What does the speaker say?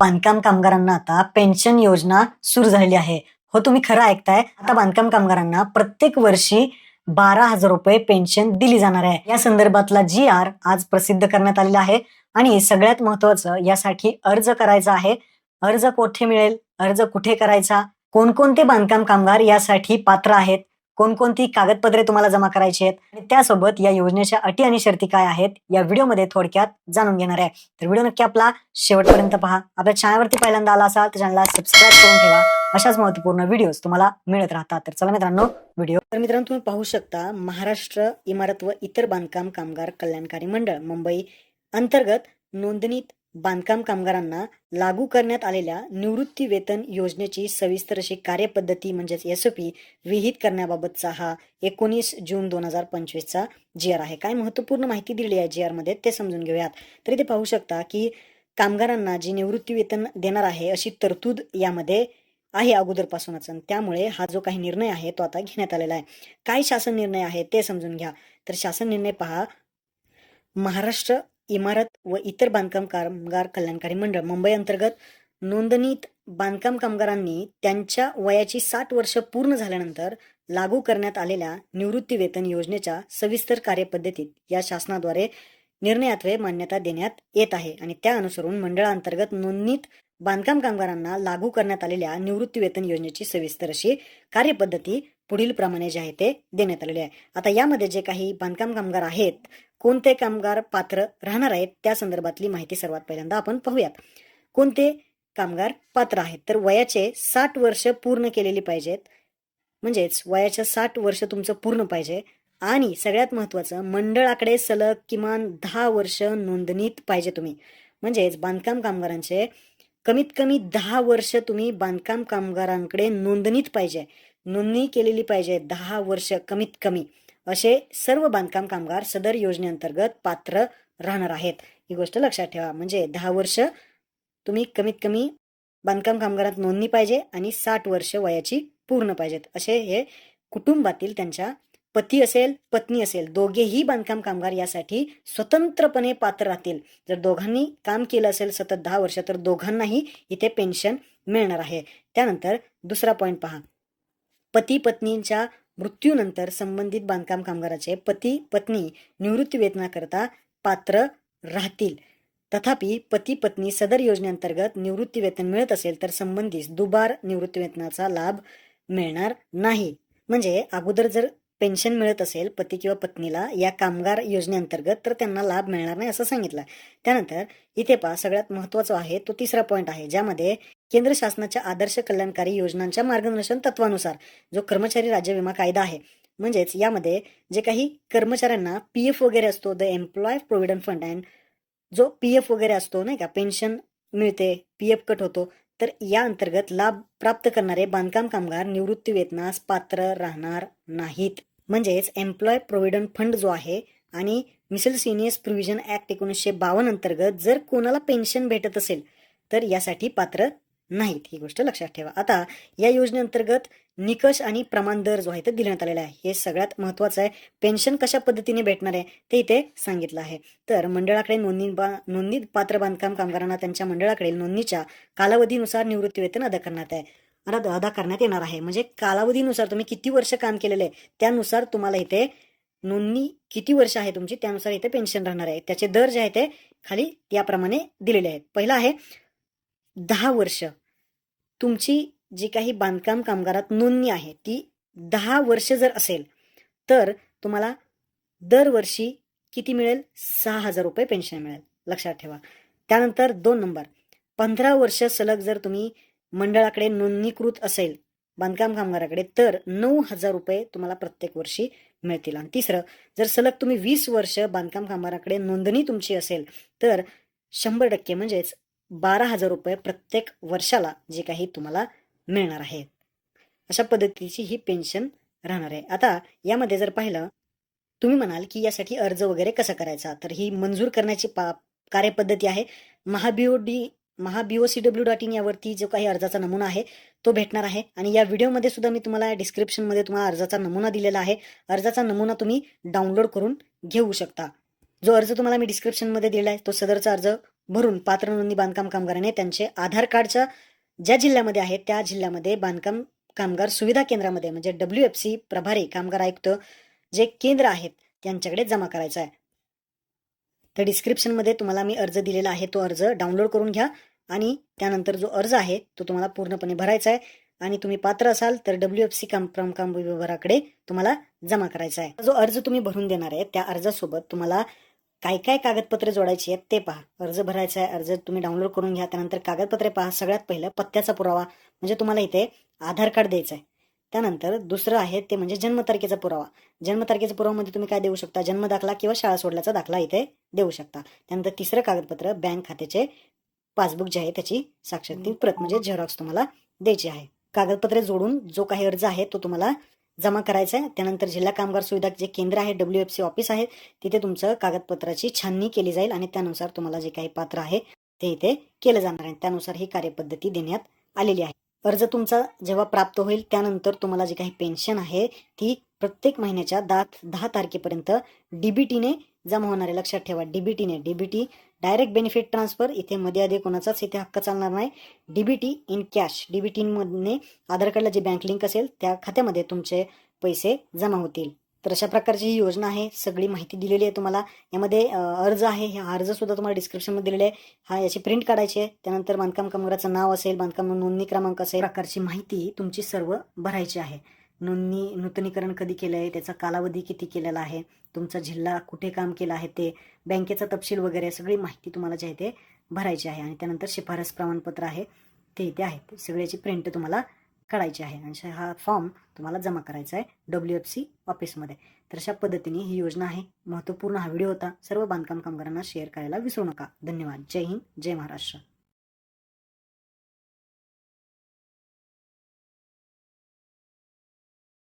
बांधकाम कामगारांना आता पेन्शन योजना सुरू झालेली आहे. हो तुम्ही खरं ऐकताय. आता बांधकाम कामगारांना प्रत्येक वर्षी बारा हजार रुपये पेन्शन दिली जाणार आहे. या संदर्भातला जी आर आज प्रसिद्ध करण्यात आलेला आहे. आणि सगळ्यात महत्वाचं यासाठी अर्ज करायचा आहे. अर्ज कोठे मिळेल? अर्ज कुठे करायचा? कोणकोणते बांधकाम कामगार यासाठी पात्र आहेत? कोणकोणती कागदपत्रे तुम्हाला जमा करायची आहेत? आणि त्यासोबत या योजनेच्या अटी आणि शर्ती काय आहेत? या व्हिडिओमध्ये थोडक्यात जाणून घेणार आहे. तर व्हिडिओ नक्की आपला शेवटपर्यंत पहा. आपल्या चॅनलवरती पहिल्यांदा आला असाल तर चॅनलला सबस्क्राईब करून ठेवा. अशाच महत्त्वपूर्ण व्हिडिओज तुम्हाला मिळत राहतात. तर चला मित्रांनो व्हिडिओ. तर मित्रांनो तुम्ही पाहू शकता महाराष्ट्र इमारत व इतर बांधकाम कामगार कल्याणकारी मंडळ मुंबई अंतर्गत नोंदणीत बांधकाम कामगारांना लागू करण्यात आलेल्या निवृत्ती वेतन योजनेची सविस्तर अशी कार्यपद्धती म्हणजेच एस पी विहित करण्याबाबतचा हा एकोणीस जून दोन हजार पंचवीसचा जी आर आहे. काय महत्त्वपूर्ण माहिती दिली आहे जी आरमध्ये ते समजून घेऊयात. तर इथे पाहू शकता की कामगारांना जी निवृत्ती वेतन देणार आहे अशी तरतूद यामध्ये आहे अगोदरपासूनच. आणि त्यामुळे हा जो काही निर्णय आहे तो आता घेण्यात आलेला आहे. काय शासन निर्णय आहे ते समजून घ्या. तर शासन निर्णय पहा. महाराष्ट्र इमारत व इतर बांधकाम कामगार कल्याणकारी मंडळ. मुंबई अंतर्गत नोंदणीत बांधकाम कामगारांनी त्यांच्या वयाची साठ वर्ष पूर्ण झाल्यानंतर लागू करण्यात आलेल्या निवृत्ती वेतन योजनेच्या सविस्तर कार्यपद्धतीत या शासनाद्वारे निर्णयात्वे मान्यता देण्यात येत आहे आणि त्या अनुसरून मंडळांतर्गत नोंदणीत बांधकाम कामगारांना लागू करण्यात आलेल्या निवृत्ती वेतन योजनेची सविस्तर अशी कार्यपद्धती पुढील प्रमाणे जे आहे ते देण्यात आलेले आहे. आता यामध्ये जे काही बांधकाम कामगार आहेत कोणते कामगार पात्र राहणार आहेत त्या संदर्भातली माहिती सर्वात पहिल्यांदा आपण पाहूयात. कोणते कामगार पात्र आहेत? तर वयाचे साठ वर्ष पूर्ण केलेली पाहिजेत. म्हणजेच वयाचे साठ वर्ष तुमचं पूर्ण पाहिजे. आणि सगळ्यात महत्वाचं मंडळाकडे सलग किमान दहा वर्ष नोंदणीत पाहिजे तुम्ही. म्हणजेच बांधकाम कामगारांचे कमीत कमी दहा वर्ष तुम्ही बांधकाम कामगारांकडे नोंदणीत पाहिजे. नोंदणी केलेली पाहिजे दहा वर्ष कमीत कमी. असे सर्व बांधकाम कामगार सदर योजनेअंतर्गत पात्र राहणार आहेत. ही गोष्ट लक्षात ठेवा. म्हणजे दहा वर्ष तुम्ही कमीत कमी बांधकाम कामगारात नोंदणी पाहिजे आणि साठ वर्ष वयाची पूर्ण पाहिजेत. असे हे कुटुंबातील त्यांच्या पती असेल पत्नी असेल दोघेही बांधकाम कामगार यासाठी स्वतंत्रपणे पात्र राहतील. जर दोघांनी काम केलं असेल सतत दहा वर्ष तर दोघांनाही इथे पेन्शन मिळणार आहे. त्यानंतर दुसरा पॉईंट पहा. पती पत्नींच्या मृत्यूनंतर संबंधित बांधकाम कामगाराचे पती पत्नी निवृत्ती वेतनाकरता पात्र राहतील. तथापि पती पत्नी सदर योजनेअंतर्गत निवृत्ती वेतन मिळत असेल तर संबंधित दुबार निवृत्ती वेतनाचा लाभ मिळणार नाही. म्हणजे अगोदर जर पेन्शन मिळत असेल पती किंवा पत्नीला या कामगार योजनेअंतर्गत तर त्यांना लाभ मिळणार नाही असं सांगितलं. त्यानंतर इथे पहा सगळ्यात महत्त्वाचा आहे तो तिसरा पॉईंट आहे ज्यामध्ये केंद्र शासनाच्या आदर्श कल्याणकारी योजनांच्या मार्गदर्शन तत्वानुसार जो कर्मचारी राज्य विमा कायदा आहे म्हणजेच यामध्ये जे काही कर्मचाऱ्यांना पी एफ वगैरे असतो the employ provident fund and जो पी एफ वगैरे असतो नाही का पेन्शन मिळते पी एफ कट होतो तर या अंतर्गत लाभ प्राप्त करणारे बांधकाम कामगार निवृत्ती वेतनास पात्र राहणार नाहीत. म्हणजेच एम्प्लॉय प्रोव्हिडंट फंड जो आहे आणि मिसल मिसलसिनियस प्रोव्हिजन ऍक्ट एकोणीसशे बावन्न अंतर्गत जर कोणाला पेन्शन भेटत असेल तर यासाठी पात्र नाहीत ही गोष्ट लक्षात ठेवा. आता या योजनेअंतर्गत निकष आणि प्रमाण दर जो आहे ते देण्यात आलेला आहे. हे सगळ्यात महत्वाचं आहे. पेन्शन कशा पद्धतीने भेटणार आहे ते इथे सांगितलं आहे. तर मंडळाकडे नोंदणी बा नोंदणीत पात्र बांधकाम कामगारांना त्यांच्या मंडळाकडे नोंदणीच्या कालावधीनुसार निवृत्ती वेतन अदा करण्यात आहे. अदा अदा करण्यात येणार आहे. म्हणजे कालावधीनुसार तुम्ही किती वर्ष काम केलेलं आहे त्यानुसार तुम्हाला इथे नोंदणी किती वर्ष आहे तुमची त्यानुसार इथे पेन्शन राहणार आहे. त्याचे दर जे आहे ते खाली याप्रमाणे दिलेले आहेत. पहिला आहे दहा वर्ष तुमची जी काही बांधकाम कामगारात नोंदणी आहे ती दहा वर्ष जर असेल तर तुम्हाला दरवर्षी किती मिळेल? सहा हजार रुपये पेन्शन मिळेल. लक्षात ठेवा. त्यानंतर दोन नंबर. पंधरा वर्ष सलग जर तुम्ही मंडळाकडे नोंदणीकृत असेल बांधकाम कामगाराकडे तर नऊ हजार रुपये तुम्हाला प्रत्येक वर्षी मिळतील. आणि तिसरं जर सलग तुम्ही वीस वर्ष बांधकाम कामगाराकडे नोंदणी तुमची असेल तर शंभर टक्के म्हणजेच बारा हजार रुपये प्रत्येक वर्षाला जे काही तुम्हाला मिळणार आहे. अशा पद्धतीची ही पेन्शन राहणार आहे. आता यामध्ये जर पाहिलं तुम्ही म्हणाल की यासाठी अर्ज वगैरे कसा करायचा? तर ही मंजूर करण्याची पा कार्यपद्धती आहे. महाबीओ डी महाबीओ सी डब्ल्यू डॉट इन यावरती जो काही अर्जाचा नमुना आहे तो भेटणार आहे. आणि या व्हिडिओमध्ये सुद्धा मी तुम्हाला डिस्क्रिप्शनमध्ये तुम्हाला अर्जाचा नमुना दिलेला आहे. अर्जाचा नमुना तुम्ही डाउनलोड करून घेऊ शकता. जो अर्ज तुम्हाला मी डिस्क्रिप्शनमध्ये दिला आहे तो सदरचा अर्ज भरून पात्र नोंदणी बांधकाम कामगाराने त्यांचे आधार कार्डच्या ज्या जिल्ह्यामध्ये आहे त्या जिल्ह्यामध्ये बांधकाम कामगार सुविधा केंद्रामध्ये म्हणजे डब्ल्यू एफ सी प्रभारी कामगार आयुक्त जे केंद्र आहेत त्यांच्याकडे जमा करायचा आहे. तर डिस्क्रिप्शनमध्ये तुम्हाला मी अर्ज दिलेला आहे तो अर्ज डाउनलोड करून घ्या आणि त्यानंतर जो अर्ज आहे तो तुम्हाला पूर्णपणे भरायचा आहे आणि तुम्ही पात्र असाल तर डब्ल्यू एफ सी काम काम विभागाकडे तुम्हाला जमा करायचा आहे. जो अर्ज तुम्ही भरून देणार आहे त्या अर्जासोबत तुम्हाला काय काय कागदपत्रे जोडायची आहेत ते पहा. अर्ज भरायचा आहे अर्ज तुम्ही डाउनलोड करून घ्या. त्यानंतर कागदपत्रे पहा. सगळ्यात पहिलं पत्त्याचा पुरावा म्हणजे तुम्हाला इथे आधार कार्ड द्यायचं आहे. त्यानंतर दुसरं आहे ते म्हणजे जन्मतारखेचा पुरावा. जन्मतारखेच्या पुरावामध्ये तुम्ही काय देऊ शकता? जन्म दाखला किंवा शाळा सोडल्याचा दाखला इथे देऊ शकता. त्यानंतर तिसरं कागदपत्र बँक खात्याचे पासबुक जे आहे त्याची साक्षरती प्रत म्हणजे झेरॉक्स तुम्हाला द्यायची आहे. कागदपत्रे जोडून जो काही अर्ज आहे तो तुम्हाला जमा करायचं आहे त्यानंतर जिल्हा कामगार सुविधा जे केंद्र आहे डब्ल्यू एफ सी ऑफिस आहे तिथे तुमचं कागदपत्राची छाननी केली जाईल आणि त्यानुसार तुम्हाला जे काही पात्र आहे ते इथे केलं जाणार आहे. त्यानुसार ही कार्यपद्धती देण्यात आलेली आहे. अर्ज तुमचा जेव्हा प्राप्त होईल त्यानंतर तुम्हाला जी काही पेन्शन आहे ती प्रत्येक महिन्याच्या दहा दहा तारखेपर्यंत डीबीटीने जमा होणार आहे. लक्षात ठेवा डीबीटीने डीबीटी डायरेक्ट बेनिफिट ट्रान्सफर इथे मध्ये आधी कोणाचाच इथे हक्क चालणार नाही. डीबीटी इन कॅश डीबीटीमधने आधार कार्डला जे बँक लिंक असेल त्या खात्यामध्ये तुमचे पैसे जमा होतील. तर अशा प्रकारची ही योजना आहे. सगळी माहिती दिलेली आहे तुम्हाला. यामध्ये अर्ज आहे. हा अर्ज सुद्धा तुम्हाला डिस्क्रिप्शनमध्ये दिलेला आहे. हा याची प्रिंट काढायची आहे. त्यानंतर बांधकाम कामगाराचं नाव असेल बांधकाम नोंदणी क्रमांक असेल प्रकारची माहिती तुमची सर्व भरायची आहे. नोंदणी नूतनीकरण कधी केलं आहे त्याचा कालावधी किती केलेला आहे? तुमचा जिल्हा कुठे काम केलं आहे ते? बँकेचा तपशील वगैरे सगळी माहिती तुम्हाला जे आहे ते भरायची आहे. आणि त्यानंतर शिफारस प्रमाणपत्र आहे ते इथे आहेत सगळ्याची प्रिंट तुम्हाला काढायची आहे. आणि हा फॉर्म तुम्हाला जमा करायचा आहे डब्ल्यू एफ सी ऑफिसमध्ये तर अशा पद्धतीने ही योजना आहे. महत्त्वपूर्ण हा व्हिडिओ होता. सर्व बांधकाम कामगारांना शेअर करायला विसरू नका. धन्यवाद. जय हिंद. जय महाराष्ट्र.